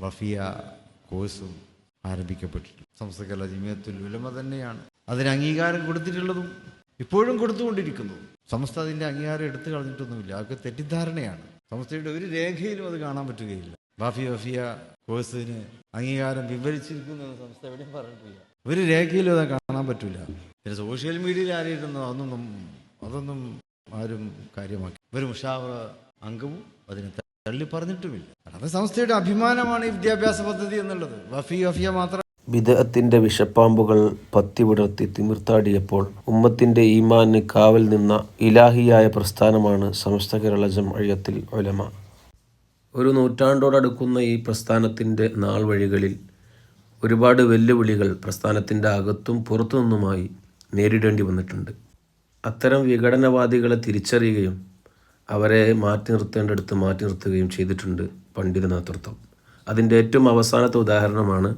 വഫിയ കോഴ്സും ആരംഭിക്കപ്പെട്ടിട്ടുണ്ട്. സംസ്ഥാന കല ജമിയത്തുൽ ഉലമ തന്നെയാണ്. അതിന് അംഗീകാരം കൊടുത്തിട്ടുള്ളതും ഇപ്പോഴും കൊടുത്തുകൊണ്ടിരിക്കുന്നു. സംസ്ഥ അതിന്റെ അംഗീകാരം എടുത്തു കളഞ്ഞിട്ടൊന്നുമില്ല. അതൊക്കെ തെറ്റിദ്ധാരണയാണ്. സംസ്ഥയുടെ ഒരു രേഖയിലും അത് കാണാൻ പറ്റുകയില്ല. വാഫി വഫിയ കോഴ്സിന് അംഗീകാരം വിവരിച്ചിരിക്കുന്നു സംസ്ഥ എവിടെയും പറഞ്ഞിട്ടില്ല. ഒരു രേഖയിലും അത് കാണാൻ പറ്റില്ല പിന്നെ സോഷ്യൽ മീഡിയയിൽ ആരെയിരുന്നു അതൊന്നും അതൊന്നും ആരും കാര്യമാക്കി. ഒരു മുഷാവറ അംഗവും അതിനെ തള്ളി പറഞ്ഞിട്ടുമില്ല അതാണ് സംസ്ഥയുടെ അഭിമാനമാണ് ഈ വിദ്യാഭ്യാസ പദ്ധതി എന്നുള്ളത്. വഫി വഫിയ മാത്രം. വിദഹത്തിന്റെ വിഷപ്പാമ്പുകൾ പത്തിവിടർത്തി തിമിർത്താടിയപ്പോൾ ഉമ്മത്തിന്റെ ഈമാന് കാവൽ നിന്ന ഇലാഹിയായ പ്രസ്ഥാനമാണ് സമസ്ത കേരള ജംഅയ്യത്തിൽ ഒലമ ഒരു നൂറ്റാണ്ടോടടുക്കുന്ന ഈ പ്രസ്ഥാനത്തിന്റെ നാൾ വഴികളിൽ ഒരുപാട് വെല്ലുവിളികൾ പ്രസ്ഥാനത്തിന്റെ അകത്തും പുറത്തുനിന്നുമായി നേരിടേണ്ടി വന്നിട്ടുണ്ട്. അത്തരം വിഘടനവാദികളെ തിരിച്ചറിയുകയും അവരെ മാറ്റി നിർത്തേണ്ടടുത്ത് മാറ്റി നിർത്തുകയും ചെയ്തിട്ടുണ്ട് പണ്ഡിത നേതൃത്വം അതിന്റെ ഏറ്റവും അവസാനത്തെ ഉദാഹരണമാണ്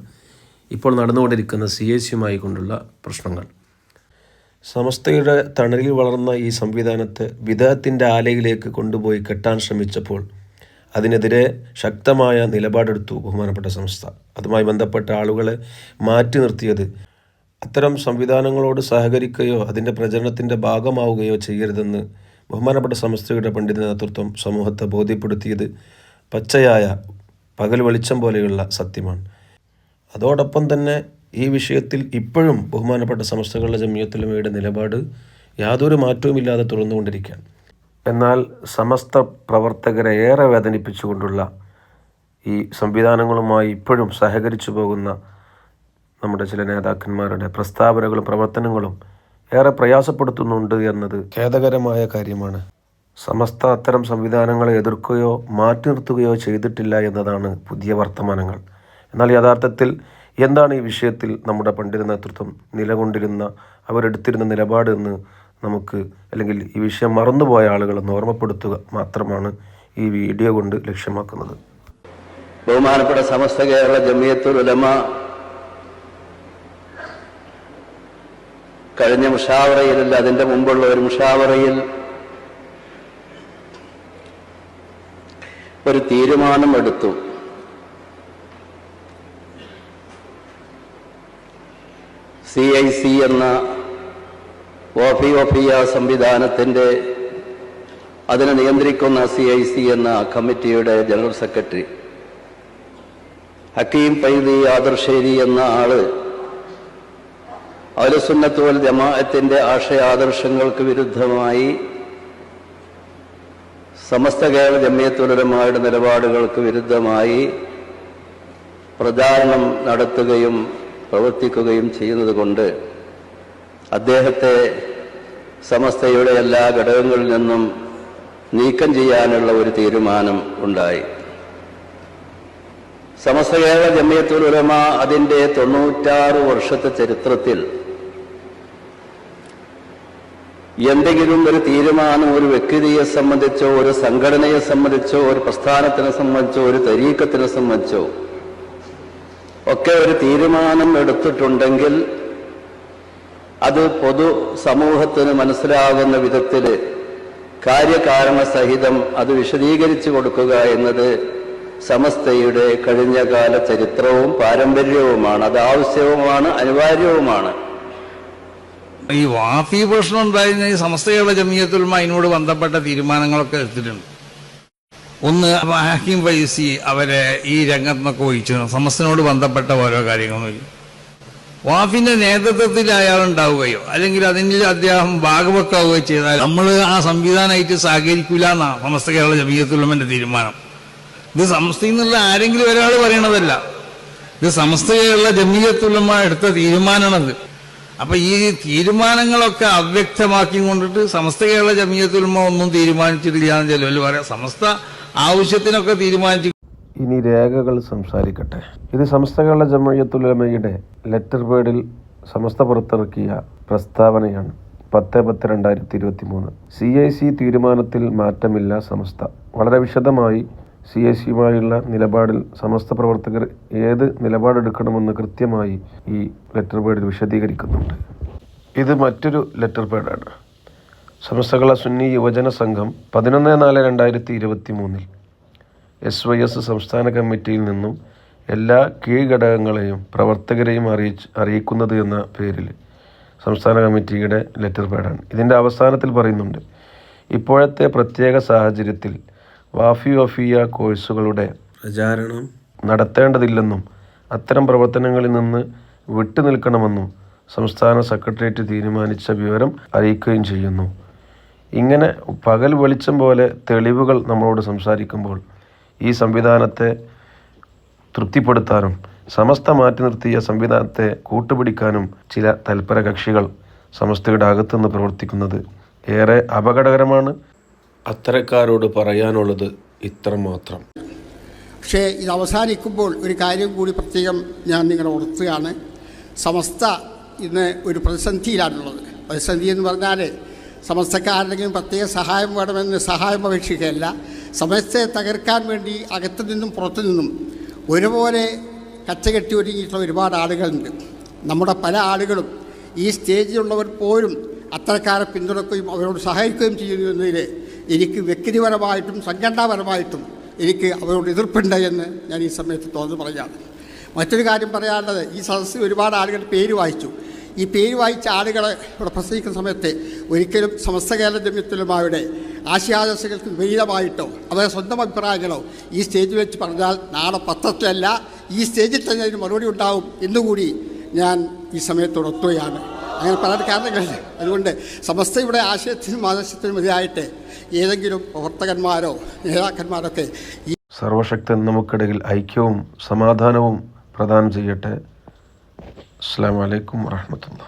ഇപ്പോൾ നടന്നുകൊണ്ടിരിക്കുന്ന സി എസ് യുമായി കൊണ്ടുള്ള പ്രശ്നങ്ങൾ. സമസ്തയുടെ തണലിൽ വളർന്ന ഈ സംവിധാനത്തെ വിദേഹത്തിന്റെ ആലയിലേക്ക് കൊണ്ടുപോയി കെട്ടാൻ ശ്രമിച്ചപ്പോൾ അതിനെതിരെ ശക്തമായ നിലപാടെടുത്തു ബഹുമാനപ്പെട്ട സംസ്ഥ അതുമായി ബന്ധപ്പെട്ട ആളുകളെ മാറ്റി നിർത്തിയത് അത്തരം സംവിധാനങ്ങളോട് സഹകരിക്കുകയോ അതിന്റെ പ്രചരണത്തിന്റെ ഭാഗമാവുകയോ ചെയ്യരുതെന്ന് ബഹുമാനപ്പെട്ട സമസ്തയുടെ പണ്ഡിത നേതൃത്വം സമൂഹത്തെ ബോധ്യപ്പെടുത്തിയത് പച്ചയായ പകൽ വെളിച്ചം പോലെയുള്ള സത്യമാണ്. അതോടൊപ്പം തന്നെ ഈ വിഷയത്തിൽ ഇപ്പോഴും ബഹുമാനപ്പെട്ട സമസ്തകളുടെ ജമിയത്തുലമയുടെ നിലപാട് യാതൊരു മാറ്റവുമില്ലാതെ തുറന്നുകൊണ്ടിരിക്കുകയാണ്. എന്നാൽ സമസ്ത പ്രവർത്തകരെ ഏറെ വേദനിപ്പിച്ചുകൊണ്ടുള്ള ഈ സംവിധാനങ്ങളുമായി ഇപ്പോഴും സഹകരിച്ചു പോകുന്ന നമ്മുടെ ചില നേതാക്കന്മാരുടെ പ്രസ്താവനകളും പ്രവർത്തനങ്ങളും ഏറെ പ്രയാസപ്പെടുത്തുന്നുണ്ട് എന്നത് ഖേദകരമായ കാര്യമാണ്. സമസ്ത അത്തരം സംവിധാനങ്ങളെ എതിർക്കുകയോ മാറ്റി നിർത്തുകയോ ചെയ്തിട്ടില്ല എന്നതാണ് പുതിയ വർത്തമാനങ്ങൾ. എന്നാൽ യഥാർത്ഥത്തിൽ എന്താണ് ഈ വിഷയത്തിൽ നമ്മുടെ പണ്ഡിത നേതൃത്വം നിലകൊണ്ടിരുന്ന അവരെടുത്തിരുന്ന നിലപാട് എന്ന് നമുക്ക് അല്ലെങ്കിൽ ഈ വിഷയം മറന്നുപോയ ആളുകളെന്ന് ഓർമ്മപ്പെടുത്തുക മാത്രമാണ് ഈ വീഡിയോ കൊണ്ട് ലക്ഷ്യമാക്കുന്നത്. ബഹുമാനപ്പെട്ട സമസ്ത കേരള ജമിയത്തുൽ കഴിഞ്ഞ മുഷാവറയിലല്ല അതിന്റെ മുമ്പുള്ള ഒരു മുഷാവറയിൽ ഒരു തീരുമാനം എടുത്തു സി ഐ സി എന്ന ഓഫി ഓഫിയ സംവിധാനത്തിന്റെ അതിനെ നിയന്ത്രിക്കുന്ന സി ഐ സി എന്ന കമ്മിറ്റിയുടെ ജനറൽ സെക്രട്ടറി ഹക്കീം പൈതി ആദർശേരി എന്ന ആൾ അലുസുന്നത്ത് വൽ ജമാഅത്തിന്റെ ആശയാദർശങ്ങൾക്ക് വിരുദ്ധമായി സമസ്ത കേരള ജമ്മിയത്തുലരമായുടെ നിലപാടുകൾക്ക് വിരുദ്ധമായി പ്രചാരണം നടത്തുകയും പ്രവർത്തിക്കുകയും ചെയ്യുന്നത് കൊണ്ട് അദ്ദേഹത്തെ സമസ്തയുടെ എല്ലാ ഘടകങ്ങളിൽ നിന്നും നീക്കം ചെയ്യാനുള്ള ഒരു തീരുമാനം ഉണ്ടായി. സമസ്ത കേരള ജമ്മിയത്തുൽ ഉലമ അതിന്റെ തൊണ്ണൂറ്റാറ് വർഷത്തെ ചരിത്രത്തിൽ എന്തെങ്കിലും ഒരു തീരുമാനം ഒരു വ്യക്തിയെ സംബന്ധിച്ചോ ഒരു സംഘടനയെ സംബന്ധിച്ചോ ഒരു പ്രസ്ഥാനത്തിനെ സംബന്ധിച്ചോ ഒരു തരീക്കത്തിനെ സംബന്ധിച്ചോ ഒക്കെ ഒരു തീരുമാനം എടുത്തിട്ടുണ്ടെങ്കിൽ അത് പൊതു സമൂഹത്തിന് മനസ്സിലാകുന്ന വിധത്തിൽ കാര്യകാരണ സഹിതം അത് വിശദീകരിച്ചു കൊടുക്കുക എന്നത് സമസ്തയുടെ കഴിഞ്ഞകാല ചരിത്രവും പാരമ്പര്യവുമാണ്. അത് ആവശ്യവുമാണ് അനിവാര്യവുമാണ്. ഈ വാഫി പ്രശ്നം ഉണ്ടായിരുന്ന ഈ കേരള ജമിയത്തുൽമ അതിനോട് ബന്ധപ്പെട്ട തീരുമാനങ്ങളൊക്കെ എടുത്തിട്ടുണ്ട്. ഒന്ന് ഹാക്കിം ഫൈസി അവരെ ഈ രംഗത്ത് നിന്നൊക്കെ ഒഴിച്ചു. സമസ്തനോട് ബന്ധപ്പെട്ട ഓരോ കാര്യങ്ങളും വാഫിന്റെ നേതൃത്വത്തിൽ അയാൾ ഉണ്ടാവുകയോ അല്ലെങ്കിൽ അതിന് അദ്ദേഹം ഭാഗവെക്കാവുകയോ ചെയ്താൽ നമ്മൾ ആ സംവിധാനമായിട്ട് സഹകരിക്കില്ല എന്നാണ് സമസ്ത കേരള ജമിയത്തുൽമന്റെ തീരുമാനം. ഇത് സമസ്തയിൽ നിന്നുള്ള ആരെങ്കിലും ഒരാൾ പറയണതല്ല. ഇത് സമസ്ത കേരള ജമിയത്തുലമ എടുത്ത തീരുമാനമാണത്. അപ്പൊ ഈ തീരുമാനങ്ങളൊക്കെ അവ്യക്തമാക്കി കൊണ്ടിട്ട് സമസ്ത കേരള ജമിയത്തുലമ ഒന്നും തീരുമാനിച്ചിട്ടില്ല എന്ന് ചിലവർ പറയാം. സമസ്ത ആവശ്യത്തിനൊക്കെ തീരുമാനിച്ചു ഇനി രേഖകൾ സംസാരിക്കട്ടെ. ഇത് സമസ്ത കേരള ജമയത്തുലമയുടെ ലെറ്റർ പേഡിൽ സമസ്ത പുറത്തിറക്കിയ പ്രസ്താവനയാണ്. പത്ത് പത്ത് രണ്ടായിരത്തി ഇരുപത്തി മൂന്ന് സി ഐ സി തീരുമാനത്തിൽ മാറ്റമില്ല സമസ്ത. വളരെ വിശദമായി സി എ സിയുമായുള്ള നിലപാടിൽ സമസ്ത പ്രവർത്തകർ ഏത് നിലപാടെടുക്കണമെന്ന് കൃത്യമായി ഈ ലെറ്റർ പേഡിൽ വിശദീകരിക്കുന്നുണ്ട്. ഇത് മറ്റൊരു ലെറ്റർ പേഡാണ് സമസ്തകള സുന്നി യുവജന സംഘം പതിനൊന്ന് നാല് രണ്ടായിരത്തി ഇരുപത്തി മൂന്നിൽ എസ് വൈ എസ് സംസ്ഥാന കമ്മിറ്റിയിൽ നിന്നും എല്ലാ കീഴ്ഘടകങ്ങളെയും പ്രവർത്തകരെയും അറിയിച്ച് അറിയിക്കുന്നത് എന്ന പേരിൽ സംസ്ഥാന കമ്മിറ്റിയുടെ ലെറ്റർ പേഡാണ് ഇതിന്റെ അവസാനത്തിൽ പറയുന്നുണ്ട് ഇപ്പോഴത്തെ പ്രത്യേക സാഹചര്യത്തിൽ വാഫി വഫിയ കോഴ്സുകളുടെ പ്രചാരണം നടത്തേണ്ടതില്ലെന്നും അത്തരം പ്രവർത്തനങ്ങളിൽ നിന്ന് വിട്ടുനിൽക്കണമെന്നും സംസ്ഥാന സെക്രട്ടേറിയറ്റ് തീരുമാനിച്ച വിവരം അറിയിക്കുകയും ചെയ്യുന്നു. ഇങ്ങനെ പകൽ വെളിച്ചം പോലെ തെളിവുകൾ നമ്മളോട് സംസാരിക്കുമ്പോൾ ഈ സംവിധാനത്തെ തൃപ്തിപ്പെടുത്താനും സമസ്ത മാറ്റി നിർത്തിയ സംവിധാനത്തെ കൂട്ടുപിടിക്കാനും ചില തൽപര കക്ഷികൾ സമസ്തയുടെ അകത്തുനിന്ന് പ്രവർത്തിക്കുന്നത് ഏറെ അപകടകരമാണ്. അത്തരക്കാരോട് പറയാനുള്ളത് ഇത്രമാത്രം. പക്ഷേ ഇത് അവസാനിക്കുമ്പോൾ ഒരു കാര്യം കൂടി പ്രത്യേകം ഞാൻ നിങ്ങളെ ഓർത്തുകയാണ് സമസ്ത ഇന്ന് ഒരു പ്രതിസന്ധിയിലാണുള്ളത്. പ്രതിസന്ധി എന്ന് പറഞ്ഞാൽ സമസ്തക്കാരുടെങ്കിലും പ്രത്യേക സഹായം വേണമെന്ന് സഹായം അപേക്ഷിക്കുകയല്ല. സമസ്തയെ തകർക്കാൻ വേണ്ടി അകത്തു നിന്നും പുറത്തു നിന്നും ഒരുപോലെ കച്ചകെട്ടി ഒരുങ്ങിയിട്ടുള്ള ഒരുപാട് ആളുകളുണ്ട്. നമ്മുടെ പല ആളുകളും ഈ സ്റ്റേജിലുള്ളവർ പോലും അത്തരക്കാരെ പിന്തുണക്കുകയും അവരോട് സഹായിക്കുകയും ചെയ്യുന്നു എന്നതിൽ എനിക്ക് വ്യക്തിപരമായിട്ടും സംഘടനാപരമായിട്ടും എനിക്ക് അവരോട് എതിർപ്പുണ്ട് എന്ന് ഞാൻ ഈ സമയത്ത് തുറന്ന് പറയുകയാണ്. മറ്റൊരു കാര്യം പറയാനുള്ളത് ഈ സദസ്സിൽ ഒരുപാട് ആളുകൾ പേര് വായിച്ചു. ഈ പേര് വായിച്ച ആളുകളെ ഇവിടെ പ്രസംഗിക്കുന്ന സമയത്ത് ഒരിക്കലും സമസ്ത കേരള ജമ്യത്തുലമായുടെ ആശയാദർശങ്ങൾക്ക് വിപരീതമായിട്ടോ അവരുടെ സ്വന്തം അഭിപ്രായങ്ങളോ ഈ സ്റ്റേജിൽ വെച്ച് പറഞ്ഞാൽ നാളെ പത്രത്തിലല്ല ഈ സ്റ്റേജിൽ തന്നെ അതിന് മറുപടി ഉണ്ടാവും എന്നുകൂടി ഞാൻ ഈ സമയത്തോട് ഉണർത്തുകയാണ് അങ്ങനെ പല കാരണങ്ങളുണ്ട് അതുകൊണ്ട് സമസ്തയുടെ ആശയത്തിനും ആദർശത്തിനും എതിരായിട്ട് ഏതെങ്കിലും പ്രവർത്തകന്മാരോ നേതാക്കന്മാരൊക്കെ ഈ സർവശക്തൻ നമുക്കിടയിൽ ഐക്യവും സമാധാനവും പ്രദാനം ചെയ്യട്ടെ. അസ്സാം വലൈക്കും വാഹമത്തുള്ള